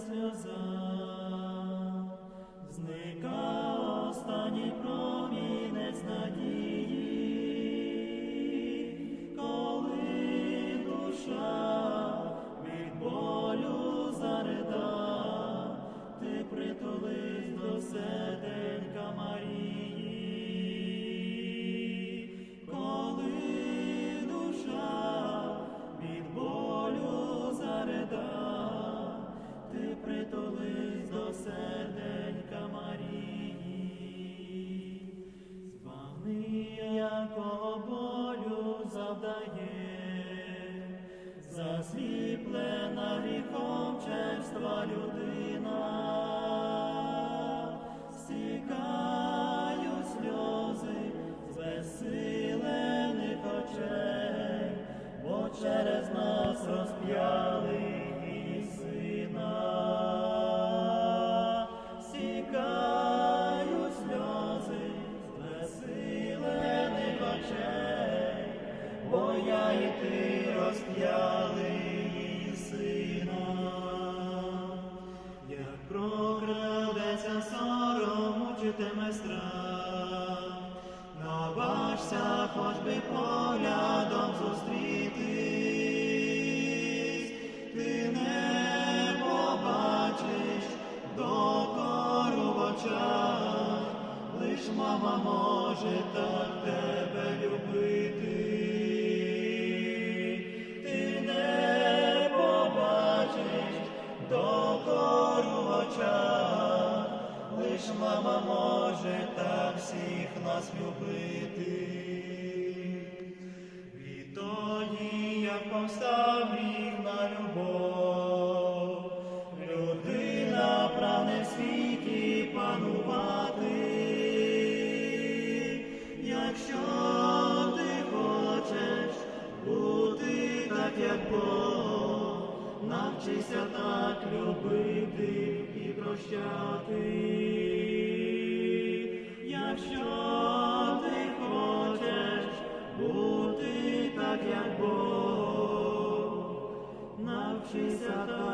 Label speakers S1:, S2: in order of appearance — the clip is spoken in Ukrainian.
S1: сльоза, зника останній промінець засліплена гріхом черства людина, бо я і ти розп'яли її сина. Як прокрадеться сором, мучитиме страх, наважся хоч би поглядом зустрітись, ти не побачиш докору в лиш мама може так тебе любити. Може так всіх нас любити. Відтоді, як повстав гріх на любов, людина прагне в світі панувати. Якщо ти хочеш бути так, як Бог, навчися так любити і прощати. Навчися так